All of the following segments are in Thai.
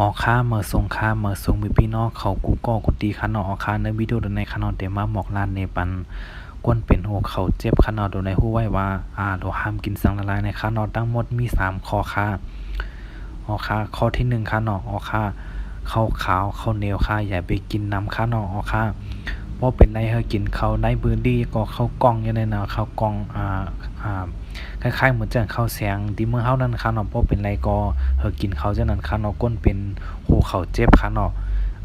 ออกค่าเมื่อส่งค่าเมื่อส่งมีพี่น้องเขากูก็กดตีคันนาะออกค่าในวิดีโอในคันนาะเดมาหมอกลานในปันกวนเป็นโหเขาเจ็บคันนาะโดยในหู้ไว้ว่าอ่าโดห้ามกินสังละลายในคันนาะทั้งหมดมีสามข้อค่าออกค่าข้อที่1คันเนาะออกค่าข้าวขาวข้าวเหนียวค่าอย่าไปกินน้ำคันนาะออกค่า บ่เป็นไรเฮากินเขาได้บื้อดีก็เข้ากล้องอยู่ในนาะข้ากล้องอ่าอ่าคล้ายๆเหมือนจังข้าวแสงที่เมื่อเฮานั้นค่ะเนาะบ่เป็นไรก็เฮากินเขาจังนั้นค่ะเนาะก้นเป็นหูเขาเจ็บค่ะเนาะ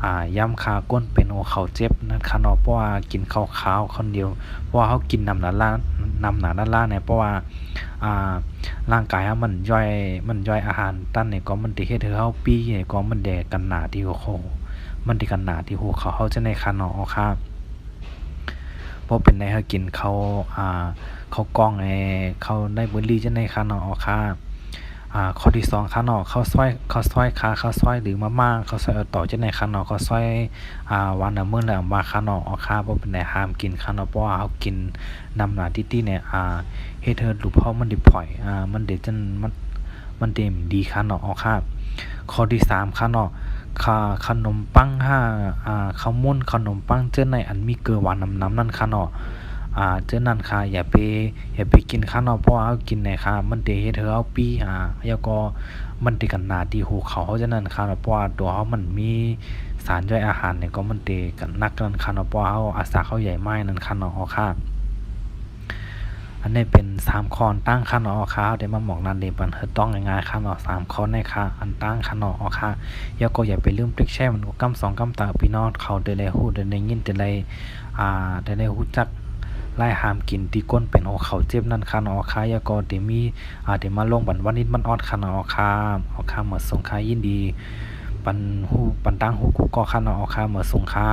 อ่ายำคาก้นเป็นหูเข่าเจ็บนั่นค่ะเนาะเพราะว่ากินข้าวขาวคนเดียวเพราะว่าเฮากินน้ำหนาล้านำหนาด้านล่างเนี่ยเพราะว่าอ่าร่างกายเฮามันย่อยมันย่อยอาหารตั้นนี่ยก็มันสิเฮ็ดให้เฮาปี้นี่ยก็มันแดกกันหนาที่หัวเขามันสิกันหนาที่หัวเข่าเฮาจังได๋ค่ะเนาะค่ะ บ่เป็นไรเฮากินเขาอ่าเขากล้องไอ้ข้าได้บิดลีจังได๋ค่ะเนาะออค่ะอ่าข้อที่2ค่ะเนาะข้าวซอยเขาวซอยค่ะข้าวซอยหรือมาม่าข้าวซอยเอาต่อจังได๋ค่ะเนาะข้าวซอยอ่าวันละมื้อละมาค่ะเนาะออค่ะบ่เป็นไรห้ามกินค่ะเนาะเพราะว่าเฮากินน้ำหนาติๆเนี่ยอ่าเฮ็ดให้รูปเฮามันได้ผ่อยอ่ามันได้จังมันมันได้ดีค่ะเนาะออค่ะข้อที่3ค่ะเนาะ ค่าขนมปังห้าอ่าข้าวมุนขนมปังเจ้าในอันมีเกลือหวานน้ำๆนั่นค่ะเนาะอ่าเจ้านั่นค่ะอย่าไปอย่าไปกินค่ะเนาะเพราะว่าเฮากินเนี่ยค่ะมันเฮ็ดให้เฮาปีอ่าแล้วก็มันสิกันหนาที่หูเขาเฮาฉะนั้นค่ะเนาะเพราะว่าตัวเฮามันมีสารย่อยอาหารเนี่ยก็มันสิกันนักนั่นค่ะเนาะเพราะว่าเฮาอาสาเขาใหญ่ไม้นั่นค่ะเนาะค่ะ อันนี้เป็น3ข้อนตั้งค่ะเนอ๋อค่ะเดี๋ยวมาหมอกนันเด้ปันเฮ็ดต้องง่ายๆค่ะเนาะ3ข้อในค่ะอันตั้งค่ะเนาะอ๋อค่ะแล้วก็อย่าไปลืมคลิกแชร์มันก็กำสองกำตาพี่น้องเขาได้ได้ฮู้ได้ได้ยินได้ได้อ่าได้ได้ฮู้จักไล่ห้ามกินที่ก้นเป็นโอเขาเจ็บนั่นค่ะเนาะค่ะแล้วก็เดี๋ยวมีอ่าเดี๋ยวมาลงบันวันนี้มันออดค่ะเนาะค่ะอ๋อค่ะเหมือนสงค่ายินดี ปันฮู้ปันตั้งฮู้กูก็ค่ะเนาะค่ะเหมือนสงค่า